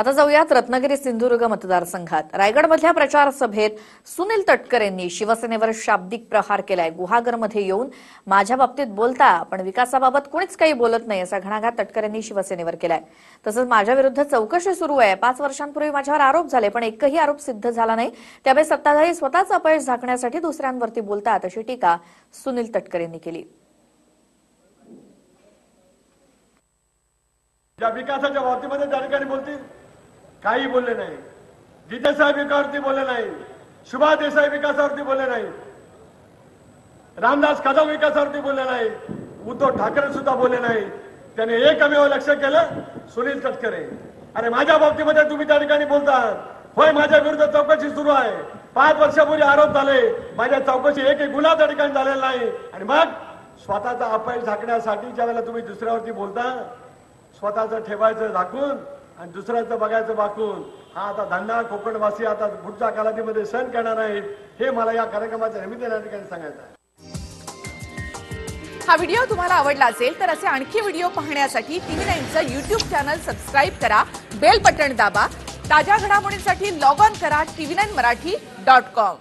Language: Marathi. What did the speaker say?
आता जाऊयात रत्नागिरी सिंधुदुर्ग मतदारसंघात. रायगडमधल्या प्रचार सभेत सुनील तटकर यांनी शिवसेनेवर शाब्दिक प्रहार केलाय. गुहागरमध्ये येऊन माझ्या बाबतीत बोलता पण विकासाबाबत कोणीच काही बोलत नाही असा घणाघात तटकर यांनी शिवसेनेवर केलाय. तसंच माझ्या विरुद्ध चौकशी सुरू आहे. पाच वर्षांपूर्वी माझ्यावर आरोप झाले पण एकही आरोप सिद्ध झाला नाही. त्यामुळे सत्ताधारी स्वतःच अपयश झाकण्यासाठी दुसऱ्यांवरती बोलतात अशी टीका सुनील तटकर यांनी केली. ज्या विकासाच्या बाबतीमध्ये त्या ठिकाणी बोलतील काही बोलले नाही. जिते साहेब विकासावरती बोलले नाही. शुभा देसाई विकासावरती बोलले नाही. रामदास कदम विकासावरती बोलले नाही. उद्धव ठाकरे सुद्धा बोलले नाही. त्याने एकमेव लक्ष केलं सुनील तटकरे. अरे माझ्या बाबतीमध्ये तुम्ही त्या ठिकाणी बोलता होय माझ्या विरुद्ध चौकशी सुरू आहे. पाच वर्षापूर्वी आरोप झाले. माझ्या चौकशी एक एक गुन्हा त्या ठिकाणी झालेला नाही. आणि मग स्वतःचा अपयश झाकण्यासाठी ज्या वेळेला तुम्ही दुसऱ्यावरती बोलता स्वतःचं ठेवायचं झाकून आणि दुसऱ्याचं बघायचं बाकून हा आता धंदा कोकणवासी आता पुढच्या कालावधीमध्ये सण करणार आहेत हे मला या कार्यक्रमाच्या निमित्ताने या ठिकाणी सांगायचं आहे. हा व्हिडिओ तुम्हाला आवडला असेल तर असे आणखी व्हिडिओ पाहण्यासाठी टीव्ही नाईनचं युट्यूब चॅनल सबस्क्राईब करा बेल बटन दाबा ताज्या घडामोडींसाठी लॉग ऑन करा TV nine Marathi dot com.